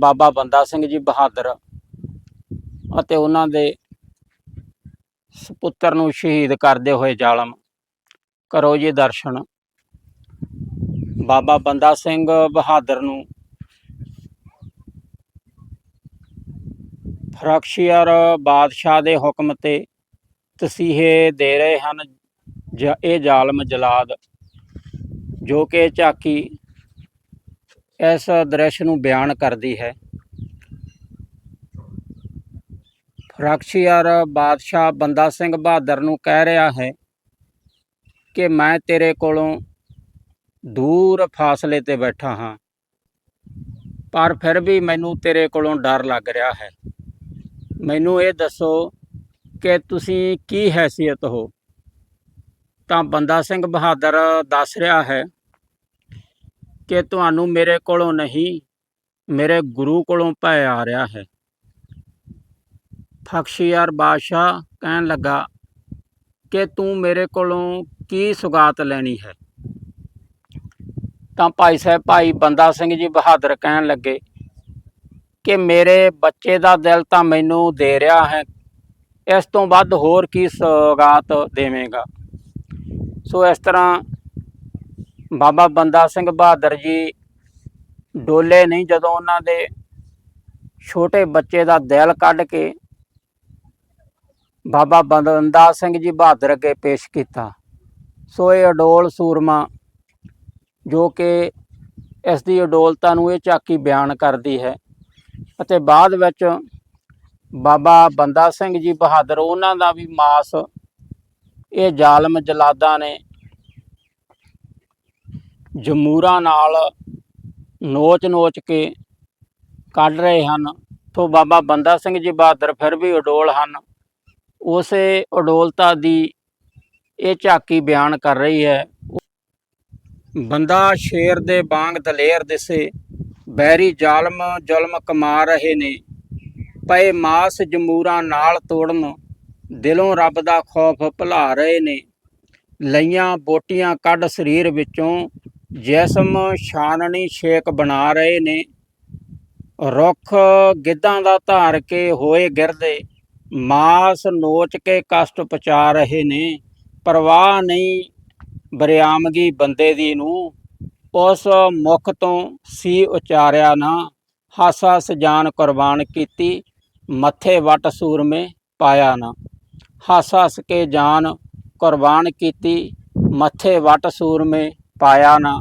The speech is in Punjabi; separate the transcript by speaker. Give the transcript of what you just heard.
Speaker 1: ਬਾਬਾ ਬੰਦਾ ਸਿੰਘ ਜੀ ਬਹਾਦਰ ਅਤੇ ਉਹਨਾਂ ਦੇ ਸੁਪੁੱਤਰ ਨੂੰ ਸ਼ਹੀਦ ਕਰਦੇ ਹੋਏ ਜ਼ਾਲਮ। ਕਰੋ ਜੀ ਦਰਸ਼ਨ। ਬਾਬਾ ਬੰਦਾ ਸਿੰਘ ਬਹਾਦਰ ਨੂੰ ਫਰਕਸ਼ੀਅਰ ਬਾਦਸ਼ਾਹ ਦੇ ਹੁਕਮ ਤੇ ਤਸੀਹੇ ਦੇ ਰਹੇ ਹਨ ਜ- ਇਹ ਜ਼ਾਲਮ ਜਲਾਦ, ਜੋ ਕਿ ਝਾਕੀ ਇਸ ਦ੍ਰਿਸ਼ ਨੂੰ ਬਿਆਨ ਕਰਦੀ ਹੈ। ਫਰਕਸ਼ੀਅਰ ਬਾਦਸ਼ਾਹ ਬੰਦਾ ਸਿੰਘ ਬਹਾਦਰ ਨੂੰ ਕਹਿ ਰਿਹਾ ਹੈ ਕਿ ਮੈਂ ਤੇਰੇ ਕੋਲੋਂ ਦੂਰ ਫਾਸਲੇ ਤੇ ਬੈਠਾ ਹਾਂ, ਪਰ ਫਿਰ ਵੀ ਮੈਨੂੰ ਤੇਰੇ ਕੋਲੋਂ ਡਰ ਲੱਗ ਰਿਹਾ ਹੈ। ਮੈਨੂੰ ਇਹ ਦੱਸੋ ਕਿ ਤੁਸੀਂ ਕੀ ਹੈਸੀਅਤ ਹੋ? ਤਾਂ ਬੰਦਾ ਸਿੰਘ ਬਹਾਦਰ ਦੱਸ ਰਿਹਾ ਹੈ ਕਿ ਤੁਹਾਨੂੰ ਮੇਰੇ ਕੋਲੋਂ ਨਹੀਂ, ਮੇਰੇ ਗੁਰੂ ਕੋਲੋਂ ਭੈ ਆ ਰਿਹਾ ਹੈ। ਫਖਸ਼ੀਆਰ ਬਾਦਸ਼ਾਹ ਕਹਿਣ ਲੱਗਾ, ਕਿ ਤੂੰ ਮੇਰੇ ਕੋਲੋਂ ਕੀ ਸੁਗਾਤ ਲੈਣੀ ਹੈ? ਤਾਂ ਭਾਈ ਸਾਹਿਬ, ਭਾਈ ਬੰਦਾ ਸਿੰਘ ਜੀ ਬਹਾਦਰ ਕਹਿਣ ਲੱਗੇ, ਕਿ ਮੇਰੇ ਬੱਚੇ ਦਾ ਦਿਲ ਤਾਂ ਮੈਨੂੰ ਦੇ ਰਿਹਾ ਹੈ, ਇਸ ਤੋਂ ਵੱਧ ਹੋਰ ਕੀ ਸੁਗਾਤ ਦੇਵੇਂਗਾ? ਸੋ ਇਸ ਤਰ੍ਹਾਂ ਬਾਬਾ ਬੰਦਾ ਸਿੰਘ ਬਹਾਦਰ ਜੀ ਡੋਲੇ ਨਹੀਂ ਜਦੋਂ ਉਹਨਾਂ ਦੇ ਛੋਟੇ ਬੱਚੇ ਦਾ ਦਿਲ ਕੱਢ ਕੇ ਬਾਬਾ ਬੰਦਾ ਸਿੰਘ ਜੀ ਬਹਾਦਰ ਅੱਗੇ ਪੇਸ਼ ਕੀਤਾ। ਸੋ ਇਹ ਅਡੋਲ ਸੂਰਮਾ ਜੋ ਕਿ ਇਸ ਦੀ ਅਡੋਲਤਾ ਨੂੰ ਇਹ ਝਾਕੀ ਬਿਆਨ ਕਰਦੀ ਹੈ ਅਤੇ ਬਾਅਦ ਵਿੱਚ ਬਾਬਾ ਬੰਦਾ ਸਿੰਘ ਜੀ ਬਹਾਦਰ ਉਹਨਾਂ ਦਾ ਵੀ ਮਾਸ ਇਹ ਜ਼ਾਲਮ ਜਲਾਦਾਂ ਨੇ ਜਮੂਰਾਂ ਨਾਲ ਨੋਚ-ਨੋਚ ਕੇ ਕੱਢ ਰਹੇ ਹਨ। ਤੋਂ ਬਾਬਾ ਬੰਦਾ ਸਿੰਘ ਜੀ ਬਹਾਦਰ ਫਿਰ ਵੀ ਅਡੋਲ ਹਨ। ਉਸੇ ਅਡੋਲਤਾ ਦੀ ਇਹ ਝਾਕੀ ਬਿਆਨ ਕਰ ਰਹੀ ਹੈ। ਬੰਦਾ ਸ਼ੇਰ ਦੇ ਵਾਂਗ ਦਲੇਰ ਦਿਸੇ, ਬੈਰੀ ਜ਼ਾਲਮ ਜ਼ੁਲਮ ਕਮਾ ਰਹੇ ਨੇ। ਪਏ ਮਾਸ ਜਮੂਰਾਂ ਨਾਲ ਤੋੜਨ, ਦਿਲੋਂ ਰੱਬ ਦਾ ਖੌਫ ਭੁਲਾ ਰਹੇ ਨੇ। ਲਈਆਂ ਬੋਟੀਆਂ ਕੱਢ ਸਰੀਰ ਵਿੱਚੋਂ ਜਿਸਮ ਛਾਨਣੀ ਸ਼ੇਕ ਬਣਾ ਰਹੇ ਨੇ। ਰੁੱਖ ਗਿੱਧਾਂ ਦਾ ਧਾਰ ਕੇ ਹੋਏ ਗਿਰਦੇ, ਮਾਸ ਨੋਚ ਕੇ ਕਸ਼ਟ ਪਚਾ ਰਹੇ ਨੇ। ਪਰਵਾਹ ਨਹੀਂ ਬਰਿਆਮਗੀ ਬੰਦੇ ਦੀ ਨੂੰ, ਉਸ ਮੁਖ ਤੋਂ ਸੀ ਉਚਾਰਿਆ ਨਾ। ਹਾਸਾ ਸਜਾਨ ਕੁਰਬਾਨ ਕੀਤੀ, ਮੱਥੇ ਵਟ ਸੂਰਮੇ ਪਾਇਆ ਨਾ। ਹਾਸਾ ਹੱਸ ਕੇ ਜਾਨ ਕੁਰਬਾਨ ਕੀਤੀ, ਮੱਥੇ ਵਟ ਸੂਰਮੇ ਪਾਇਆ ਨਾ